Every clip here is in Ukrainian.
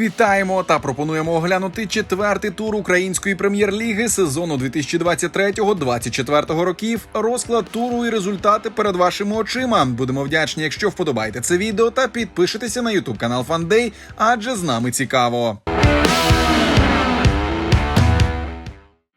Вітаємо та пропонуємо оглянути четвертий тур української прем'єр-ліги сезону 2023-2024 років. Розклад туру і результати перед вашими очима. Будемо вдячні, якщо вподобаєте це відео та підпишетеся на ютуб канал Фандей, адже з нами цікаво.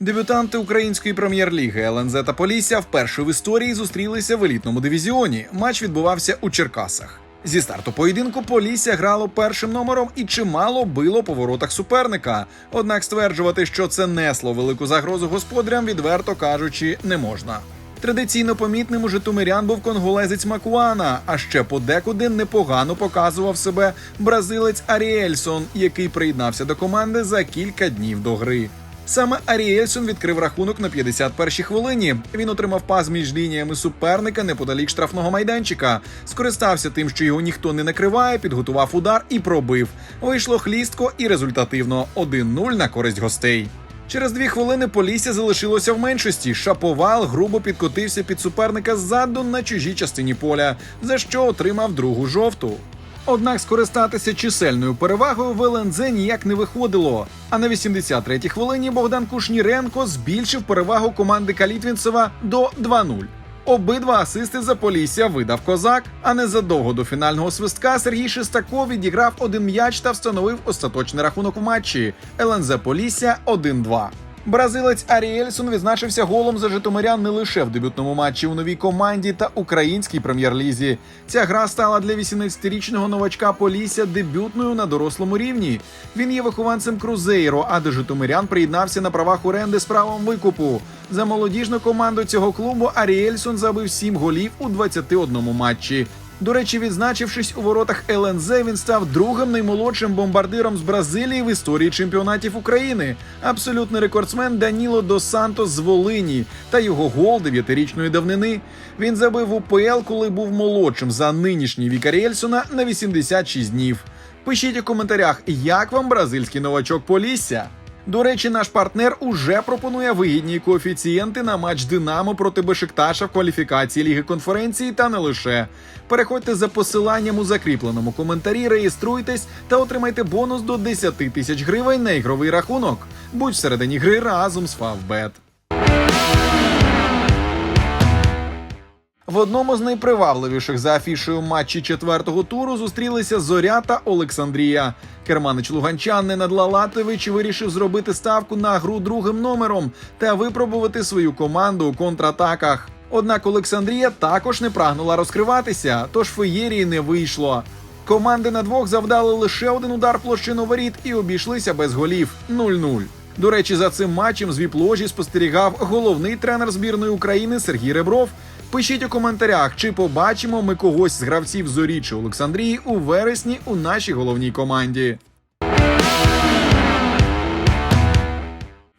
Дебютанти української прем'єр-ліги ЛНЗ та Полісся вперше в історії зустрілися в елітному дивізіоні. Матч відбувався у Черкасах. Зі старту поєдинку Полісся грало першим номером і чимало било по воротах суперника. Однак стверджувати, що це несло велику загрозу господарям, відверто кажучи, не можна. Традиційно помітним у житомирян був конголезець Макуана, а ще подекуди непогано показував себе бразилець Аріельсон, який приєднався до команди за кілька днів до гри. Саме Аріельсон відкрив рахунок на 51-й хвилині. Він отримав пас між лініями суперника неподалік штрафного майданчика. Скористався тим, що його ніхто не накриває, підготував удар і пробив. Вийшло хлістко і результативно 1-0 на користь гостей. Через дві хвилини Полісся залишилося в меншості. Шаповал грубо підкотився під суперника ззаду на чужій частині поля, за що отримав другу жовту. Однак скористатися чисельною перевагою в ЛНЗ ніяк не виходило. А на 83-й хвилині Богдан Кушніренко збільшив перевагу команди Калітвінцева до 2-0. Обидва асисти за Полісся видав козак. А незадовго до фінального свистка Сергій Шестаков відіграв один м'яч та встановив остаточний рахунок в матчі. ЛНЗ Полісся 1-2. Бразилець Аріельсон відзначився голом за Житомирян не лише в дебютному матчі у новій команді та українській прем'єр-лізі. Ця гра стала для 18-річного новачка Полісся дебютною на дорослому рівні. Він є вихованцем Крузейро, а до Житомирян приєднався на правах оренди з правом викупу. За молодіжну команду цього клубу Аріельсон забив 7 голів у 21 матчі. До речі, відзначившись у воротах ЛНЗ, він став другим наймолодшим бомбардиром з Бразилії в історії чемпіонатів України. Абсолютний рекордсмен Даніло Дос Сантос з Волині та його гол дев'ятирічної давнини. Він забив УПЛ, коли був молодшим за нинішній вік Аріельсона на 86 днів. Пишіть у коментарях, як вам бразильський новачок Полісся. До речі, наш партнер уже пропонує вигідні коефіцієнти на матч Динамо проти Бешикташа в кваліфікації Ліги конференції та не лише. Переходьте за посиланням у закріпленому коментарі, реєструйтесь та отримайте бонус до 10 тисяч гривень на ігровий рахунок. Будь всередині гри разом з Фавбет. В одному з найпривабливіших за афішою матчі четвертого туру зустрілися Зоря та Олександрія. Керманич Луганчан Ненад Лалатович вирішив зробити ставку на гру другим номером та випробувати свою команду у контратаках. Однак Олександрія також не прагнула розкриватися, тож феєрії не вийшло. Команди на двох завдали лише один удар площину воріт і обійшлися без голів 0-0. До речі, за цим матчем з віп-ложі спостерігав головний тренер збірної України Сергій Ребров. Пишіть у коментарях, чи побачимо ми когось з гравців зорі чи Олександрії у вересні у нашій головній команді.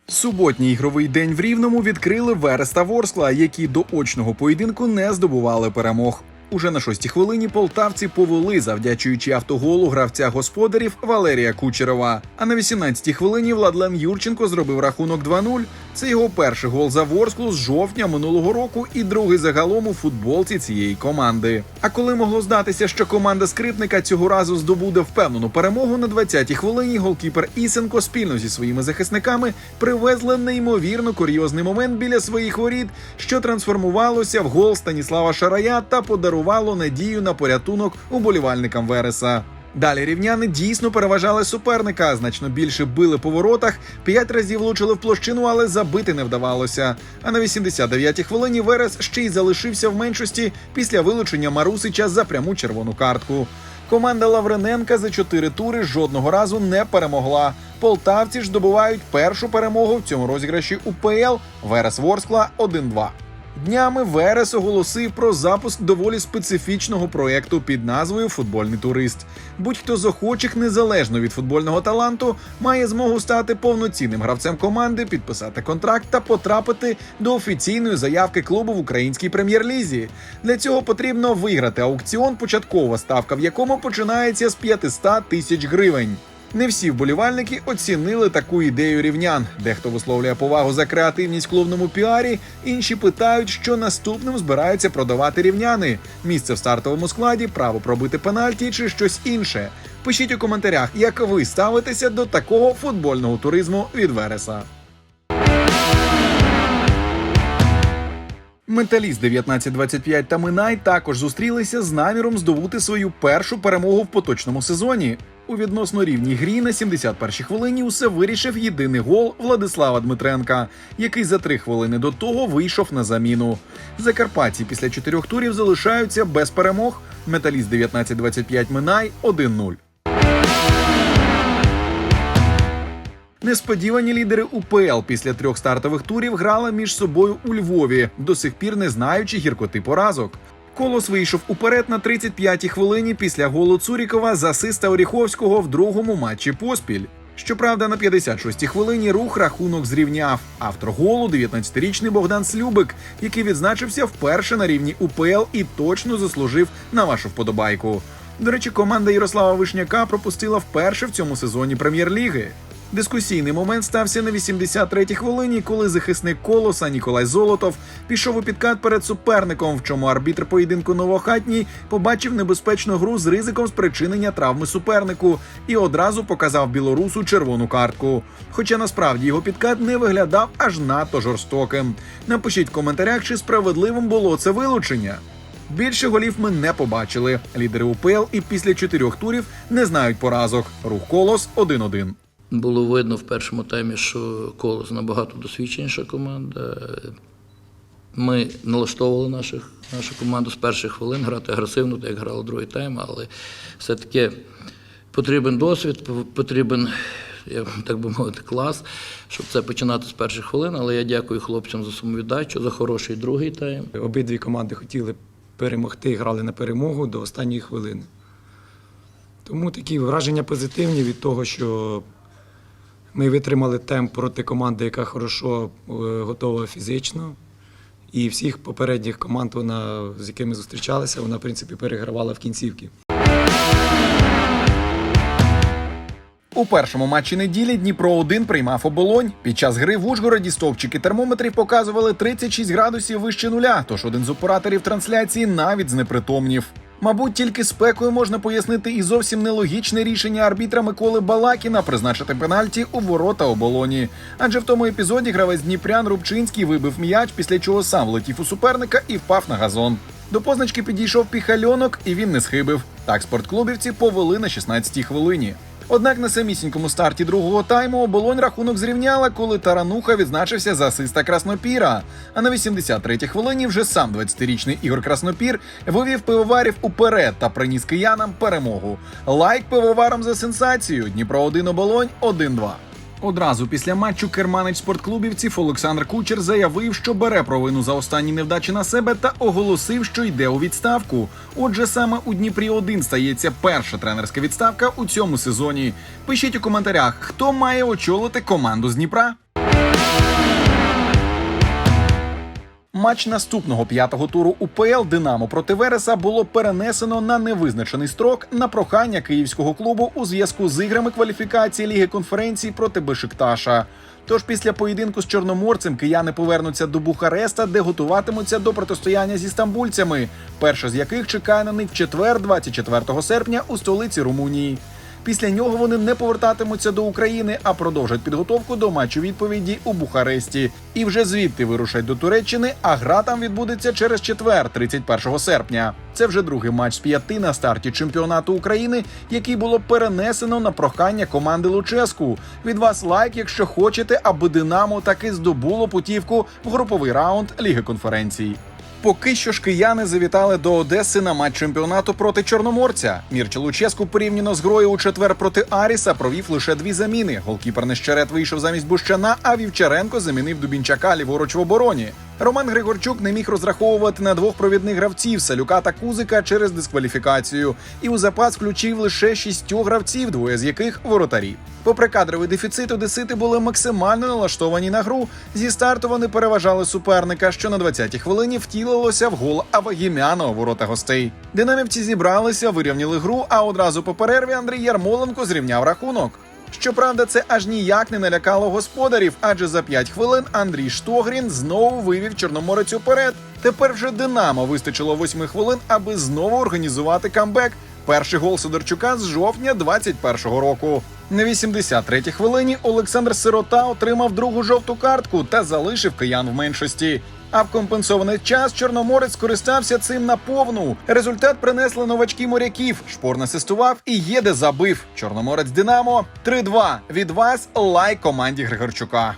Суботній ігровий день в Рівному відкрили Вереста Ворскла, які до очного поєдинку не здобували перемог. Уже на шостій хвилині полтавці повели, завдячуючи автоголу гравця господарів Валерія Кучерова. А на 18-й хвилині Владлен Юрченко зробив рахунок 2-0. Це його перший гол за Ворсклу з жовтня минулого року і другий загалом у футболці цієї команди. А коли могло здатися, що команда скрипника цього разу здобуде впевнену перемогу на 20-й хвилині, голкіпер Ісенко спільно зі своїми захисниками привезли неймовірно курйозний момент біля своїх воріт, що трансформувалося в гол Станіслава Шарая та подарувало надію на порятунок уболівальникам Вереса. Далі рівняни дійсно переважали суперника, значно більше били по воротах, п'ять разів влучили в площину, але забити не вдавалося. А на 89-й хвилині Верес ще й залишився в меншості після вилучення Марусича за пряму червону картку. Команда Лаврененка за чотири тури жодного разу не перемогла. Полтавці ж здобувають першу перемогу в цьому розіграші УПЛ Верес Ворскла 1-2. Днями Верес оголосив про запуск доволі специфічного проєкту під назвою Футбольний турист. Будь-хто з охочих, незалежно від футбольного таланту, має змогу стати повноцінним гравцем команди, підписати контракт та потрапити до офіційної заявки клубу в українській прем'єр-лізі. Для цього потрібно виграти аукціон, початкова ставка в якому починається з 500 тисяч гривень. Не всі вболівальники оцінили таку ідею рівнян. Дехто висловлює повагу за креативність в клубному піарі, інші питають, що наступним збираються продавати рівняни: місце в стартовому складі, право пробити пенальті чи щось інше. Пишіть у коментарях, як ви ставитеся до такого футбольного туризму від Вереса. Металіст 1925 та Минай також зустрілися з наміром здобути свою першу перемогу в поточному сезоні. У відносно рівній грі на 71-й хвилині усе вирішив єдиний гол Владислава Дмитренка, який за три хвилини до того вийшов на заміну. Закарпатці після чотирьох турів залишаються без перемог. Металіст 1925 Минай 1-0. Несподівані лідери УПЛ після трьох стартових турів грали між собою у Львові, до сих пір не знаючи гіркоти поразок. Колос вийшов уперед на 35-й хвилині після голу Цурікова з асиста Оріховського в другому матчі поспіль. Щоправда, на 56-й хвилині рух рахунок зрівняв. Автор голу 19-річний Богдан Слюбик, який відзначився вперше на рівні УПЛ і точно заслужив на вашу вподобайку. До речі, команда Ярослава Вишняка пропустила вперше в цьому сезоні прем'єр-ліги. Дискусійний момент стався на 83-й хвилині, коли захисник колоса Ніколай Золотов пішов у підкат перед суперником, в чому арбітр поєдинку новохатній побачив небезпечну гру з ризиком спричинення травми супернику і одразу показав білорусу червону картку. Хоча насправді його підкат не виглядав аж надто жорстоким. Напишіть в коментарях, чи справедливим було це вилучення. Більше голів ми не побачили. Лідери УПЛ і після чотирьох турів не знають поразок. Рух колос 1-1. Було видно в першому таймі, що Колос набагато досвідченіша команда. Ми налаштовували наших, нашу команду з перших хвилин грати агресивно, так як грали другий тайм, але все-таки потрібен досвід, потрібен, я так би мовити, клас, щоб це починати з перших хвилин. Але я дякую хлопцям за самовіддачу, за хороший другий тайм. Обидві команди хотіли перемогти, грали на перемогу до останньої хвилини. Тому такі враження позитивні від того, що ми витримали темп проти команди, яка хорошо е, готова фізично. І всіх попередніх команд, вона, з якими зустрічалися, вона, в принципі, перегравала в кінцівки. У першому матчі неділі Дніпро 1 приймав оболонь. Під час гри в Ужгороді стовпчики термометрів показували 36 градусів вище нуля. Тож один з операторів трансляції навіть знепритомнів. Мабуть, тільки спекою можна пояснити і зовсім нелогічне рішення арбітра Миколи Балакіна призначити пенальті у ворота оболоні. Адже в тому епізоді гравець Дніпрян Рубчинський вибив м'яч, після чого сам влетів у суперника і впав на газон. До позначки підійшов піхальонок, і він не схибив. Так спортклубівці повели на 16-й хвилині. Однак на самісінькому старті другого тайму оболонь рахунок зрівняла, коли Тарануха відзначився за асиста Краснопіра. А на 83-й хвилині вже сам 20-річний Ігор Краснопір вивів пивоварів уперед та приніс киянам перемогу. Лайк пивоварам за сенсацію. Дніпро 1 оболонь 1-2. Одразу після матчу керманич спортклубівців Олександр Кучер заявив, що бере провину за останні невдачі на себе та оголосив, що йде у відставку. Отже, саме у Дніпрі 1 стається перша тренерська відставка у цьому сезоні. Пишіть у коментарях, хто має очолити команду з Дніпра. Матч наступного п'ятого туру УПЛ Динамо проти Вереса було перенесено на невизначений строк на прохання київського клубу у зв'язку з іграми кваліфікації Ліги конференції проти Бешикташа. Тож після поєдинку з чорноморцем кияни повернуться до Бухареста, де готуватимуться до протистояння зі стамбульцями, перша з яких чекає на них в четвер, 24 серпня, у столиці Румунії. Після нього вони не повертатимуться до України, а продовжать підготовку до матчу відповіді у Бухаресті. І вже звідти вирушать до Туреччини. А гра там відбудеться через четвер, 31 серпня. Це вже другий матч з п'яти на старті чемпіонату України, який було перенесено на прохання команди Луческу. Від вас лайк, якщо хочете, аби Динамо таки здобуло путівку в груповий раунд Ліги конференцій. Поки що ж кияни завітали до Одеси на матч чемпіонату проти Чорноморця. Мірча Луческу порівняно з грою у четвер проти Аріса провів лише дві заміни. Голкіпер Нещерет вийшов замість Бущана, а Вівчаренко замінив Дубінчака ліворуч в обороні. Роман Григорчук не міг розраховувати на двох провідних гравців Салюка та Кузика через дискваліфікацію. І у запас включив лише шістьох гравців, двоє з яких воротарі. Попри кадровий дефіцит, одесити були максимально налаштовані на гру. Зі старту вони переважали суперника, що на 20-й хвилині втілилося в гол Авагімяна у ворота гостей. Динамівці зібралися, вирівняли гру, а одразу по перерві Андрій Ярмоленко зрівняв рахунок. Щоправда, це аж ніяк не налякало господарів, адже за 5 хвилин Андрій Штогрін знову вивів Чорноморець уперед. Тепер вже Динамо вистачило 8 хвилин, аби знову організувати камбек. Перший гол Сидорчука з жовтня 21-го року. На 83-й хвилині Олександр Сирота отримав другу жовту картку та залишив киян в меншості. А в компенсований час Чорноморець скористався цим наповну. Результат принесли новачки моряків. Шпор насистував і єде забив. Чорноморець Динамо 3-2. Від вас лайк команді Григорчука.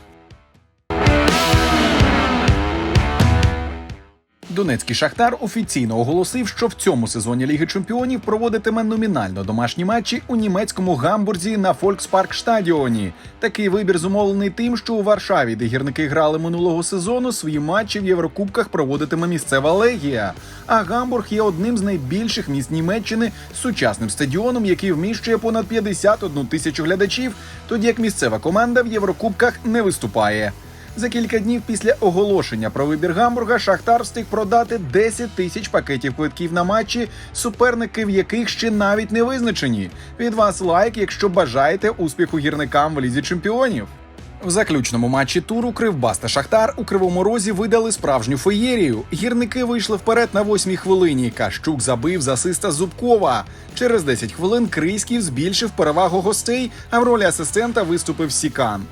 Донецький Шахтар офіційно оголосив, що в цьому сезоні Ліги Чемпіонів проводитиме номінально домашні матчі у німецькому гамбурзі на Фолькспарк стадіоні. Такий вибір зумовлений тим, що у Варшаві, де гірники грали минулого сезону, свої матчі в Єврокубках проводитиме місцева легія. А Гамбург є одним з найбільших міст Німеччини з сучасним стадіоном, який вміщує понад 51 тисячу глядачів, тоді як місцева команда в Єврокубках не виступає. За кілька днів після оголошення про вибір Гамбурга Шахтар встиг продати 10 тисяч пакетів квитків на матчі, суперники в яких ще навіть не визначені. Від вас лайк, якщо бажаєте успіху гірникам в лізі чемпіонів. В заключному матчі туру Кривбас та Шахтар у Кривому Розі видали справжню феєрію. Гірники вийшли вперед на восьмій хвилині. Кащук забив з асиста Зубкова. Через 10 хвилин Крийськів збільшив перевагу гостей, а в ролі асистента виступив Сікан.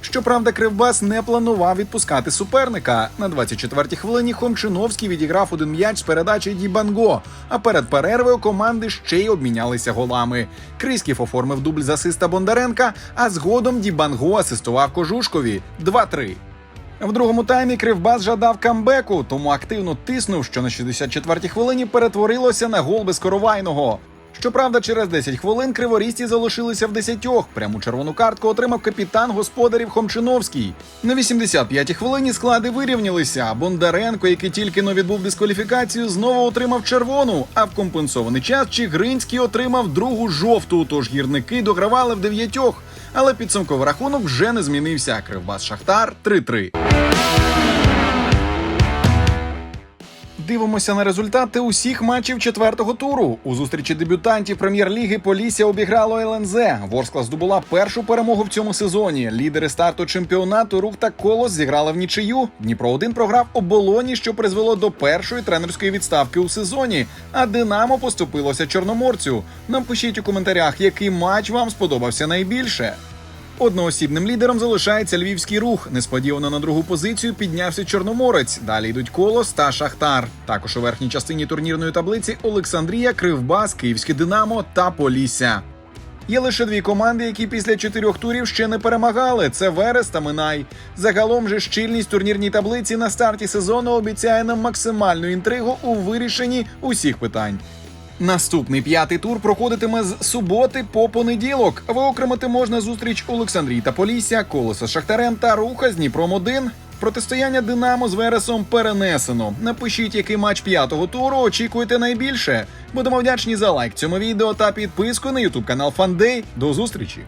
Щоправда, Кривбас не планував відпускати суперника. На 24-й хвилині Хомчиновський відіграв один м'яч з передачі Дібанго. А перед перервою команди ще й обмінялися голами. Крисків оформив дубль з асиста Бондаренка, а згодом Дібанго асистував Кожушкові 2-3. В другому таймі Кривбас жадав камбеку, тому активно тиснув, що на 64-й хвилині перетворилося на гол безкоровайного. Щоправда, через 10 хвилин криворісті залишилися в десятьох. Пряму червону картку отримав капітан господарів Хомчиновський. На 85-й хвилині склади вирівнялися. Бондаренко, який тільки но відбув дискваліфікацію, знову отримав червону. А в компенсований час Чигринський отримав другу жовту. Тож гірники догравали в дев'ятьох. Але підсумковий рахунок вже не змінився. Кривбас Шахтар 3-3. Дивимося на результати усіх матчів четвертого туру. У зустрічі дебютантів прем'єр-ліги Полісся обіграло ЛНЗ. Ворскла здобула першу перемогу в цьому сезоні. Лідери старту чемпіонату Рух та Колос зіграли в нічию. Дніпро 1 програв оболоні, що призвело до першої тренерської відставки у сезоні. А Динамо поступилося Чорноморцю. Напишіть у коментарях, який матч вам сподобався найбільше. Одноосібним лідером залишається львівський рух. Несподівано на другу позицію піднявся Чорноморець. Далі йдуть Колос та Шахтар. Також у верхній частині турнірної таблиці Олександрія, Кривбас, Київське Динамо та Полісся. Є лише дві команди, які після чотирьох турів ще не перемагали. Це Верес та Минай. Загалом же щільність турнірній таблиці на старті сезону обіцяє нам максимальну інтригу у вирішенні усіх питань. Наступний п'ятий тур проходитиме з суботи по понеділок. Виокремити можна зустріч Олександрії та Полісся, Колоса з Шахтарем та Руха з Дніпром 1 Протистояння Динамо з Вересом перенесено. Напишіть, який матч п'ятого туру очікуєте найбільше. Будемо вдячні за лайк цьому відео та підписку на ютуб канал Фандей. До зустрічі!